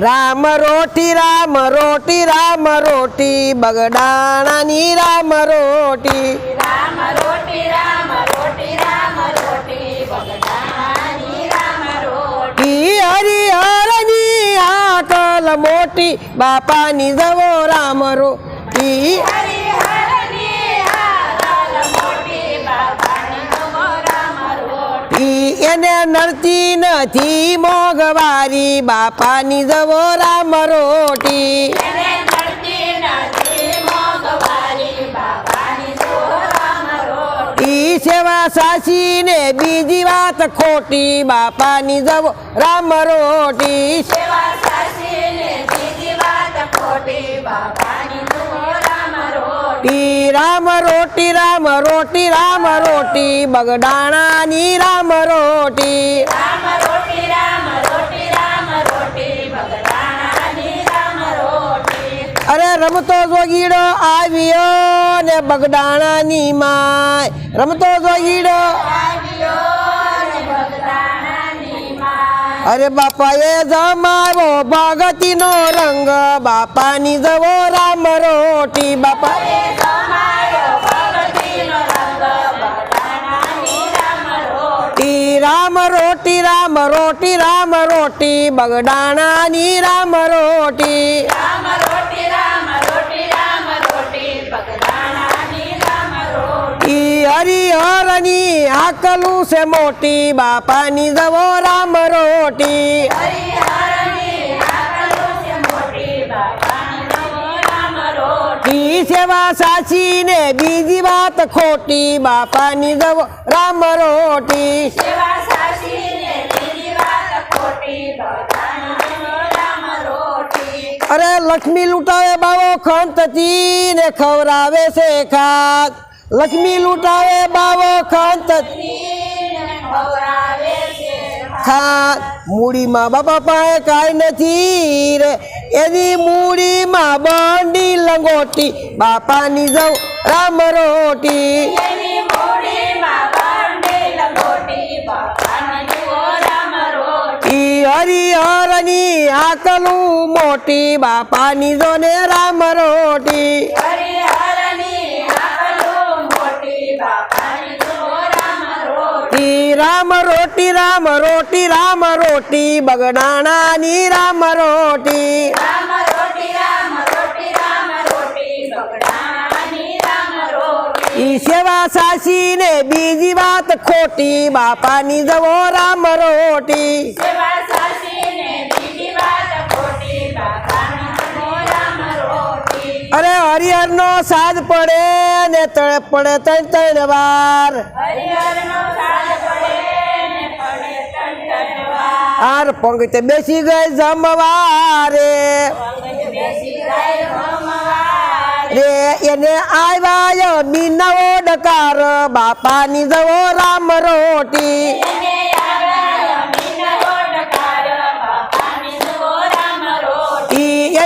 રામ રોટી રામ રોટી રામ રોટી બગડાણાની રામ રોટી. રામ રોટી રામ રોટી રામ રોટી બગડાણાની રામ રોટી. હરી હરની આકલ મોટી બાપાની જવો રામ રોટી. એને નડતી નથી મોગવારી બાપાની જવો રામ રોટી. મોંઘવારી સેવા સાચી ને બીજી વાત ખોટી બાપાની જવો રામ રોટી. સેવા રામ રોટી રામ રોટી રામ રોટી બગડાણાની રામ રોટી. અરે રમતો જોગીડો આવ્યો ને બગડાણાની માય. રમતો જોગીડો આવ્યો અરે બાપાએ જમાવ્યો ભગતીનો રંગ, બાપાની જવો રામ રોટી. બાપા એ રામ રોટી. રામ રોટી રામ રોટી બગડાણાની રામ રોટી. રામ રોટી રોટી. ઈ હરિહરની આકલું છે મોટી બાપાની જવો રામ રોટી. સેવા સાચી ને બીજી વાત ખોટી બાપાની જવો રામ રોટી. સેવા બીજી વાત ખોટી અરે લક્ષ્મી લૂંટાવે બાવો ખંતથી ને ખવરાવે છે ખાત. લક્ષ્મી લૂંટાવે બાવો ખંત. ખવડાવે મૂડીમાં બાપા પાસે કાંઈ નથી રે. એની મૂડીમાં બંડી લંગોટી. બાપાની જવ રામ રોટી. હરિહરની આકલું મોટી. બાપાની જોને રામ રોટી. રામ રોટી રામ રોટી રામ રોટી બગડાણા ની રામ રોટી ઈ સેવા સાસી ને બીજી વાત ખોટી બાપાની જવો રામ રોટી. સેવા હરિહરનો સાજ પડે ને તળે પડે ત્રણ ત્રણ વાર. આર પંક્તિ બેસી ગઈ જમવારે. રે એને આવ્યા મીનવો ડકાર બાપાની જવો રામ રોટી એને આવ્યા મીના રોડકાર બાપાની જુઓ રામ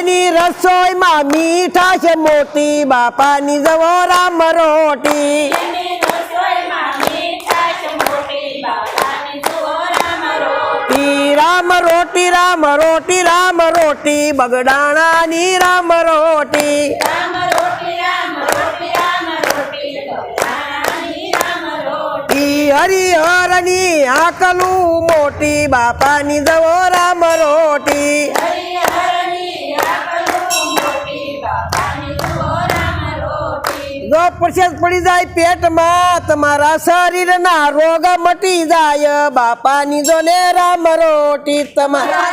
એની રસોઈમાં મીઠા છે મોતી. બાપાની જવો રામ રોટી. એની રસોઈમાં મીઠાશ મોટી બાપાની જુઓ રામ રોટી રામ રોટી રામ રોટી. બગડાણાની રામ રોટી. હરિહરની આકલું મોટી. બાપાની જવો રામ રોટી. પ્રસાદ પડી જાય પેટમાં. તમારા શરીરના રોગ મટી જાય. બાપાની જો ને રામ રોટી. તમારા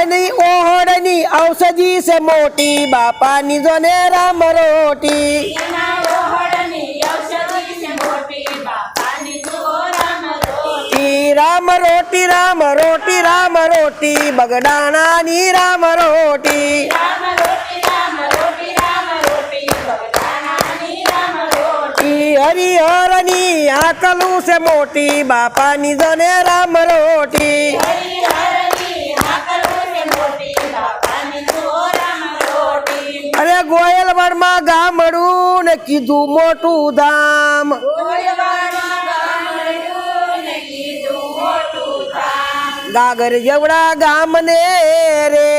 એની ઓહળની ઔષધિ છે મોટી. બાપાની જો ને રામ રોટી એના ઓહળની ઔષધિ છે મોટી બાપાની જુઓ રામ રોટી ઈ રામ રોટી રામ રોટી રામ રોટી બગડાના ની રામ રોટી હરિહરની આકલું છે મોટી બાપાની જો ને રામ રોટી. અરે આકલું છે મોટી બાપાની જુઓ રામ રોટી. અરે ગોયલવડમાં ગામડું ને કીધું મોટું ધામ. ગાગર જેવડા ગામને રે.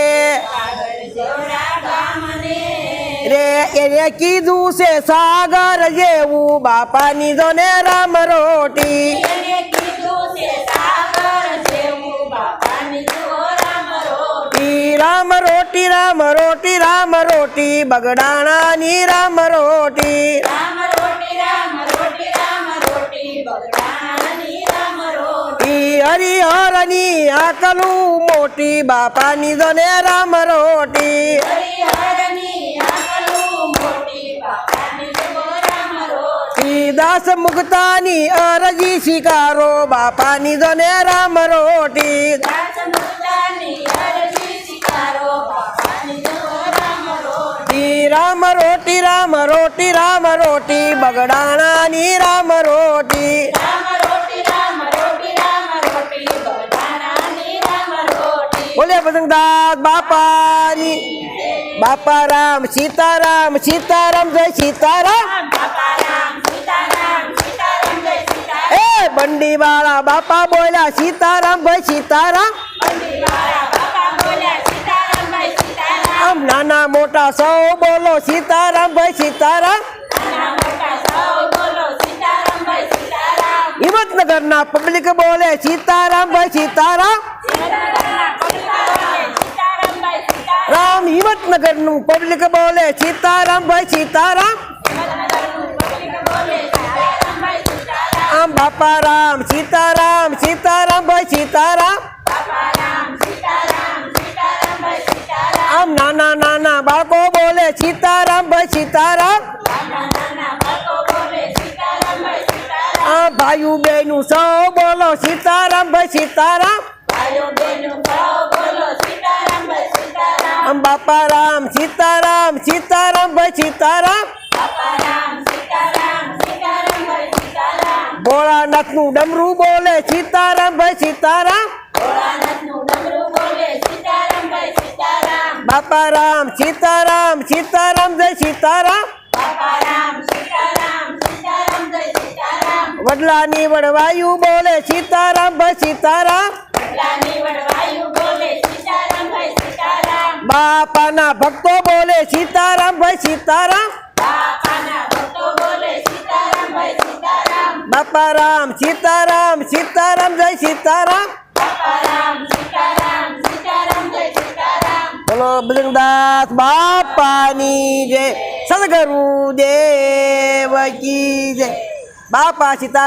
રે એને કીધું છે સાગર જેવું બાપાની જોને રામ રોટી. રામ રોટી. રામ રોટી રામ રોટી રામ રોટી બગડાણાની રામ રોટી ઈ હરિહરની આકલું મોટી બાપાની જોને રામ રોટી દાસ મુક્તાની અરજી સ્વીકારો બાપાની જોને રામ રોટી રામ રોટી રામ રોટી રામ રોટી બગડાણાની રામ રોટી રામ રોટી રામ રોટી બગડાણાની રામ રોટી બોલે પતંગદાસ બાપાની બાપા રામ સીતારામ સીતારામ, જય સીતારામ. એ બંડી વાળા બાપા બોલ્યા, સીતારામ ભાઈ સીતારામ. આમ નાના મોટા સૌ બોલો, સીતારામ ભાઈ સીતારામ. હિંમતનગરના પબ્લિક બોલે, સીતારામ ભાઈ સીતારામ. સીતારામના પગલા બોલે સીતારામ ભાઈ સીતારામ રામ હિંમતનગરનું પબ્લિક બોલે સીતારામ ભાઈ સીતારામ હિંમતનગરનું પબ્લિક બોલે સીતારામ ભાઈ સીતારામ આમ બાપા રામ સીતારામ સીતારામ ભાઈ સીતારામ બાપા રામ સીતારામ સીતારામ ભાઈ સીતારામ આમ નાના નાના બાળકો બોલે સીતારામ ભાઈ સીતારામ નાના નાના બાળકો બોલે સીતારામ ભાઈ સીતારામ આ ભાઈઓ બહેનું સૌ બોલો સીતારામ ભાઈ સીતારામ ભાઈઓ બહેનો સૌ બોલો સીતારામ ભાઈ સીતારામ આમ બાપા રામ સીતારામ સીતારામ. ભાઈ સીતારામ. ભોળાનાથનું ડમરું બોલે સીતારામ ભાઈ સીતારામ. બાપા રામ સીતારામ સીતારામ જય સીતારામ. વડલાની વડવાયુ બોલે સીતારામ ભાઈ સીતારામ. બાપાના ભક્તો બોલે સીતારામ ભાઈ સીતારામ. બાપા રામ સીતારામ સીતારામ. જય સીતારામ. બોલો બજરંગદાસ બાપાની જય. સદગુરુ દેવ કી જય. બાપા સીતા